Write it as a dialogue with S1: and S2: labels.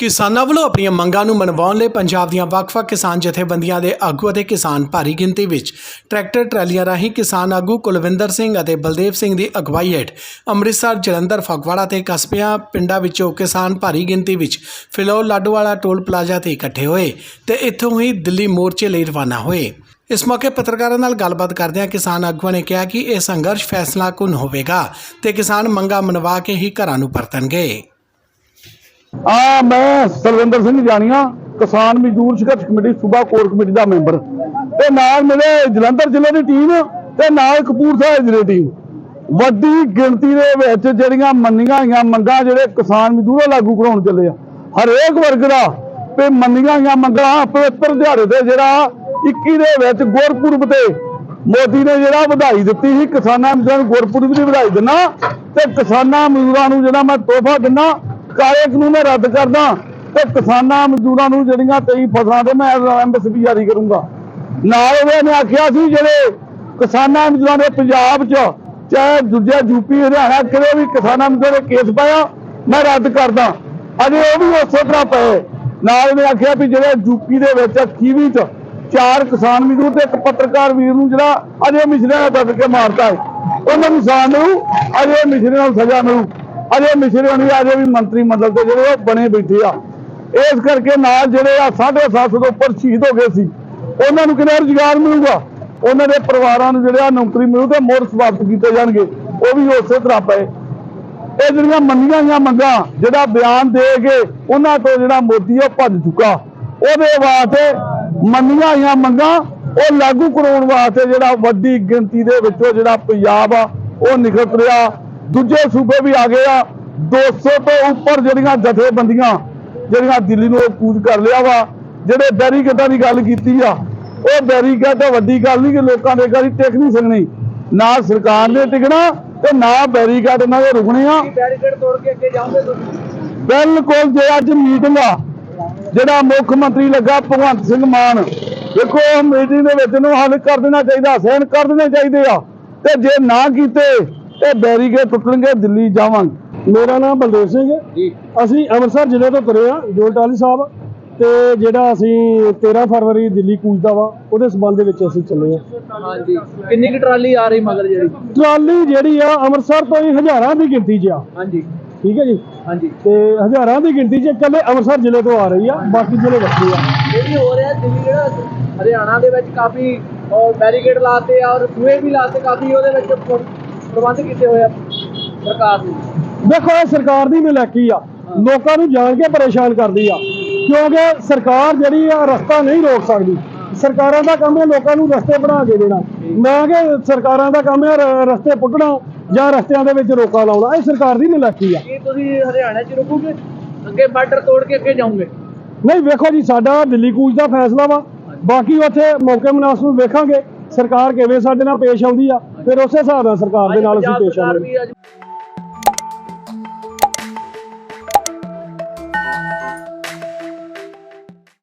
S1: ਕਿਸਾਨਾਂ ਵੱਲੋਂ ਆਪਣੀਆਂ ਮੰਗਾਂ ਨੂੰ ਮਨਵਾਉਣ ਲਈ ਪੰਜਾਬ ਦੀਆਂ ਵੱਖ-ਵੱਖ ਕਿਸਾਨ ਜਥੇਬੰਦੀਆਂ ਦੇ ਆਗੂ ਅਤੇ ਕਿਸਾਨ ਭਾਰੀ ਗਿਣਤੀ ਵਿੱਚ ਟਰੈਕਟਰ ਟਰਾਲੀਆਂ ਰਾਹੀਂ ਕਿਸਾਨ ਆਗੂ ਕੁਲਵਿੰਦਰ ਸਿੰਘ ਅਤੇ ਬਲਦੇਵ ਸਿੰਘ ਦੀ ਅਗਵਾਈ ਹੇਠ ਅੰਮ੍ਰਿਤਸਰ, ਜਲੰਧਰ, ਫਗਵਾੜਾ ਤੇ ਕਸਬਿਆਂ ਪਿੰਡਾਂ ਵਿੱਚੋਂ ਕਿਸਾਨ ਭਾਰੀ ਗਿਣਤੀ ਵਿੱਚ ਫਿਲੌਰ, ਲਾਡੋਵਾਲਾ, ਟੋਲ ਪਲਾਜ਼ਾ ਤੇ ਇਕੱਠੇ ਹੋਏ ਤੇ ਇੱਥੋਂ ਹੀ ਦਿੱਲੀ ਮੋਰਚੇ ਲਈ ਰਵਾਨਾ ਹੋਏ। ਇਸ ਮੌਕੇ ਪੱਤਰਕਾਰਾਂ ਨਾਲ ਗੱਲਬਾਤ ਕਰਦਿਆਂ ਕਿਸਾਨ ਆਗੂਆਂ ਨੇ ਕਿਹਾ ਕਿ ਇਹ ਸੰਘਰਸ਼ ਫੈਸਲਾ ਕੁਨ ਹੋਵੇਗਾ ਤੇ ਕਿਸਾਨ ਮੰਗਾਂ ਮਨਵਾ ਕੇ ਹੀ ਘਰਾਂ ਨੂੰ ਪਰਤਣਗੇ।
S2: ਆ ਮੈਂ ਸਰਵਿੰਦਰ ਸਿੰਘ ਜਾਣੀਆਂ, ਕਿਸਾਨ ਮਜ਼ਦੂਰ ਸੰਘਰਸ਼ ਕਮੇਟੀ, ਸੂਬਾ ਕੋਰ ਕਮੇਟੀ ਦਾ ਮੈਂਬਰ। ਤੇ ਨਾਲ ਮੇਰੇ ਜਲੰਧਰ ਜ਼ਿਲ੍ਹੇ ਦੀ ਟੀਮ ਤੇ ਨਾਲ ਕਪੂਰਥਲਾ ਜ਼ਿਲ੍ਹੇ ਦੀ ਟੀਮ ਵੱਡੀ ਗਿਣਤੀ ਦੇ ਵਿੱਚ ਜਿਹੜੀਆਂ ਮੰਨੀਆਂ ਹੋਈਆਂ ਮੰਗਾਂ, ਜਿਹੜੇ ਕਿਸਾਨ ਮਜ਼ਦੂਰ ਲਾਗੂ ਕਰਾਉਣ ਚੱਲੇ ਆ। ਹਰੇਕ ਵਰਗ ਦਾ ਤੇ ਮੰਨੀਆਂ ਹੋਈਆਂ ਮੰਗਾਂ ਪਵਿੱਤਰ ਦਿਹਾੜੇ ਤੇ ਜਿਹੜਾ 21 ਦੇ ਵਿੱਚ ਗੁਰਪੁਰਬ ਤੇ ਮੋਦੀ ਨੇ ਜਿਹੜਾ ਵਧਾਈ ਦਿੱਤੀ ਸੀ, ਕਿਸਾਨਾਂ ਮਜ਼ਦੂਰਾਂ ਨੂੰ ਗੁਰਪੁਰਬ ਦੀ ਵਧਾਈ ਦਿੰਨਾ, ਤੇ ਕਿਸਾਨਾਂ ਮਜ਼ਦੂਰਾਂ ਨੂੰ ਜਿਹੜਾ ਮੈਂ ਤੋਹਫਾ ਦਿੰਨਾ ਕਾਲੇ ਕਾਨੂੰਨ ਮੈਂ ਰੱਦ ਕਰਦਾ ਤੇ ਕਿਸਾਨਾਂ ਮਜ਼ਦੂਰਾਂ ਨੂੰ ਜਿਹੜੀਆਂ 23 ਫਸਲਾਂ ਦੇ ਮੈਂ ਐਮਐਸਪੀ ਜਾਰੀ ਕਰੂੰਗਾ। ਨਾਲ ਉਹਨੇ ਆਖਿਆ ਸੀ ਜਿਹੜੇ ਕਿਸਾਨਾਂ ਮਜ਼ਦੂਰਾਂ ਦੇ ਪੰਜਾਬ 'ਚ, ਚਾਹੇ ਦੂਜੇ ਯੂਪੀ, ਹਰਿਆਣਾ ਕਿਤੇ ਵੀ ਕਿਸਾਨਾਂ ਮਜ਼ਦੂਰਾਂ ਦੇ ਕੇਸ ਪਾਇਆ, ਮੈਂ ਰੱਦ ਕਰਦਾ। ਅਜੇ ਉਹ ਵੀ ਉਸੇ ਤਰ੍ਹਾਂ ਪਏ। ਨਾਲ ਉਹਨੇ ਆਖਿਆ ਵੀ ਜਿਹੜੇ ਯੂਪੀ ਦੇ ਵਿੱਚ ਕੀਵੀ 'ਚ, ਚਾਰ ਕਿਸਾਨ ਮਜ਼ਦੂਰ ਤੇ ਇੱਕ ਪੱਤਰਕਾਰ ਵੀਰ ਨੂੰ ਜਿਹੜਾ ਅਜੇ ਮਿਸ਼ਰੇ ਨੇ ਦੱਸ ਕੇ ਮਾਰਤਾ ਹੈ। ਉਹਨਾਂ ਨੂੰ ਸਾਨ ਨੂੰ ਅਜੇ ਮਿਸ਼ਰੇ ਨਾਲ ਸਜ਼ਾ ਮਿਲੂ। ਅਜੇ ਮਿਸ਼ਰੇ ਨੂੰ ਅਜੇ ਵੀ ਮੰਤਰੀ ਮੰਡਲ ਤੇ ਜਿਹੜੇ ਉਹ ਬਣੇ ਬੈਠੇ ਆ। ਇਸ ਕਰਕੇ ਨਾਲ ਜਿਹੜੇ ਆ 750 ਤੋਂ ਉੱਪਰ ਸ਼ਹੀਦ ਹੋ ਗਏ ਸੀ, ਉਹਨਾਂ ਨੂੰ ਕਿਹੜਾ ਰੁਜ਼ਗਾਰ ਮਿਲੂਗਾ? ਉਹਨਾਂ ਦੇ ਪਰਿਵਾਰਾਂ ਨੂੰ ਜਿਹੜੇ ਆ ਨੌਕਰੀ ਮਿਲੂ ਤੇ ਮੋੜ ਸਵਾਗਤ ਕੀਤੇ ਜਾਣਗੇ, ਉਹ ਵੀ ਉਸੇ ਤਰ੍ਹਾਂ ਪਏ। ਇਹ ਜਿਹੜੀਆਂ ਮੰਨੀਆਂ ਹੋਈਆਂ ਮੰਗਾਂ, ਜਿਹੜਾ ਬਿਆਨ ਦੇ ਕੇ ਉਹਨਾਂ ਤੋਂ ਜਿਹੜਾ ਮੋਦੀ ਉਹ ਭੱਜ ਚੁੱਕਾ। ਉਹਦੇ ਵਾਸਤੇ ਮੰਨੀਆਂ ਹੋਈਆਂ ਮੰਗਾਂ, ਉਹ ਲਾਗੂ ਕਰਾਉਣ ਵਾਸਤੇ ਜਿਹੜਾ ਵੱਡੀ ਗਿਣਤੀ ਦੇ ਵਿੱਚੋਂ ਜਿਹੜਾ ਪੰਜਾਬ ਆ, ਉਹ ਨਿਕਲ ਰਿਹਾ ਦੂਜੇ ਸੂਬੇ ਵੀ ਆ ਗਏ ਆ। 200 ਤੋਂ ਉੱਪਰ ਜਿਹੜੀਆਂ ਜਥੇਬੰਦੀਆਂ ਜਿਹੜੀਆਂ ਦਿੱਲੀ ਨੂੰ ਕੂਚ ਕਰ ਲਿਆ ਵਾ ਜਿਹੜੇ ਬੈਰੀਕੇਡਾਂ ਦੀ ਗੱਲ ਕੀਤੀ ਆ ਉਹ ਬੈਰੀਕੇਡ ਤਾਂ ਵੱਡੀ ਗੱਲ ਨਹੀਂ ਕਿ ਲੋਕਾਂ ਦੇ ਗਾੜੀ ਟਿਕ ਨਹੀਂ ਸਕਣੀ। ਨਾ ਸਰਕਾਰ ਨੇ ਟਿਕਣਾ ਤੇ ਨਾ ਬੈਰੀਕੇਡ ਇਹਨਾਂ ਦੇ ਰੁਕਣੇ ਆ।
S3: ਬੈਰੀਕੇਡ ਤੋੜ ਕੇ ਅੱਗੇ ਜਾਓਗੇ ਤੁਸੀਂ?
S2: ਬਿਲਕੁਲ ਜੇ ਅੱਜ ਮੀਟਿੰਗ ਆ ਜਿਹੜਾ ਮੁੱਖ ਮੰਤਰੀ ਲੱਗਾ ਭਗਵੰਤ ਸਿੰਘ ਮਾਨ ਦੇਖੋ ਮੀਟਿੰਗ ਦੇ ਵਿੱਚ ਨੂੰ ਹੱਲ ਕਰ ਦੇਣਾ ਚਾਹੀਦਾ ਸਹਿਨ ਕਰ ਦੇਣੇ ਚਾਹੀਦੇ ਆ। ਤੇ ਜੇ ਨਾ ਕੀਤੇ ਤੇ ਬੈਰੀਕੇਡ ਟੁੱਟਣਗੇ ਦਿੱਲੀ ਜਾਵਾਂਗੇ। ਮੇਰਾ ਨਾਮ ਬਲਦੇਵ ਸਿੰਘ ਹੈ। ਅਸੀਂ ਅੰਮ੍ਰਿਤਸਰ ਜ਼ਿਲ੍ਹੇ ਤੋਂ ਤੁਰੇ ਆ ਜੋਲਟਾਲੀ ਸਾਹਿਬ। ਤੇ ਜਿਹੜਾ ਅਸੀਂ 13 ਫਰਵਰੀ ਦਿੱਲੀ ਕੂਚਦਾ ਵਾ ਉਹਦੇ ਸਬੰਧ ਦੇ ਵਿੱਚ ਅਸੀਂ ਚੱਲੇ ਆ
S3: ਹਾਂਜੀ। ਕਿੰਨੀ ਕੁ ਟਰਾਲੀ ਆ ਰਹੀ ਮਗਰ ਜਿਹੜੀ?
S2: ਟਰਾਲੀ ਜਿਹੜੀ ਆ ਅੰਮ੍ਰਿਤਸਰ ਤੋਂ ਹੀ ਹਜ਼ਾਰਾਂ ਦੀ ਗਿਣਤੀ 'ਚ ਆ।
S3: ਹਾਂਜੀ।
S2: ਠੀਕ ਹੈ ਜੀ?
S3: ਹਾਂਜੀ।
S2: ਤੇ ਹਜ਼ਾਰਾਂ ਦੀ ਗਿਣਤੀ 'ਚ ਇਕੱਲੇ ਅੰਮ੍ਰਿਤਸਰ ਜ਼ਿਲ੍ਹੇ ਤੋਂ ਆ ਰਹੀ ਆ ਬਾਕੀ ਜ਼ਿਲ੍ਹੇ ਵੱਖਰੇ ਆ।
S3: ਇਹ ਵੀ ਹੋ ਰਿਹਾ ਦਿੱਲੀ ਜਿਹੜਾ ਹਰਿਆਣਾ ਦੇ ਵਿੱਚ ਕਾਫੀ ਬੈਰੀਕੇਡ ਲਾਤੇ ਆ ਔਰ ਸੂਏ ਵੀ ਲਾਤੇ ਕਾਫੀ ਉਹਦੇ ਵਿੱਚ ਪ੍ਰਬੰਧ ਕੀਤੇ ਹੋਏ ਆ ਸਰਕਾਰ ਨੇ।
S2: ਦੇਖੋ ਇਹ ਸਰਕਾਰ ਦੀ ਨਲਾਇਕੀ ਆ। ਲੋਕਾਂ ਨੂੰ ਜਾਣ ਕੇ ਪਰੇਸ਼ਾਨ ਕਰਦੀ ਆ। ਕਿਉਂਕਿ ਸਰਕਾਰ ਜਿਹੜੀ ਆ ਰਸਤਾ ਨਹੀਂ ਰੋਕ ਸਕਦੀ। ਸਰਕਾਰਾਂ ਦਾ ਕੰਮ ਹੈ ਲੋਕਾਂ ਨੂੰ ਰਸਤੇ ਬਣਾ ਕੇ ਦੇਣਾ। ਮੈਂ ਕਿ ਸਰਕਾਰਾਂ ਦਾ ਕੰਮ ਹੈ ਰਸਤੇ ਪੁੱਟਣਾ ਜਾਂ ਰਸਤਿਆਂ ਦੇ ਵਿੱਚ ਰੋਕਾਂ ਲਾਉਣਾ। ਇਹ ਸਰਕਾਰ ਦੀ ਨਲਾਇਕੀ ਆ।
S3: ਕੀ ਤੁਸੀਂ ਹਰਿਆਣਾ 'ਚ ਰੁਕੋਗੇ? ਅੱਗੇ ਬਾਰਡਰ ਤੋੜ ਕੇ ਅੱਗੇ ਜਾਓਗੇ?
S2: ਨਹੀਂ ਵੇਖੋ ਜੀ ਸਾਡਾ ਦਿੱਲੀ ਕੂਚ ਦਾ ਫੈਸਲਾ ਵਾ। ਬਾਕੀ ਉੱਥੇ ਮੌਕੇ ਮੁਨਾਸਬ ਵੇਖਾਂਗੇ। ਸਰਕਾਰ ਕਿਵੇਂ ਸਾਡੇ ਨਾਲ ਪੇਸ਼ ਆਉਂਦੀ ਆ। ਫਿਰ ਉਸੇ ਹਿਸਾਬ ਨਾਲ ਸਰਕਾਰ ਦੇ ਨਾਲ ਅਸੀਂ ਪੇਸ਼ ਆਵਾਂਗੇ।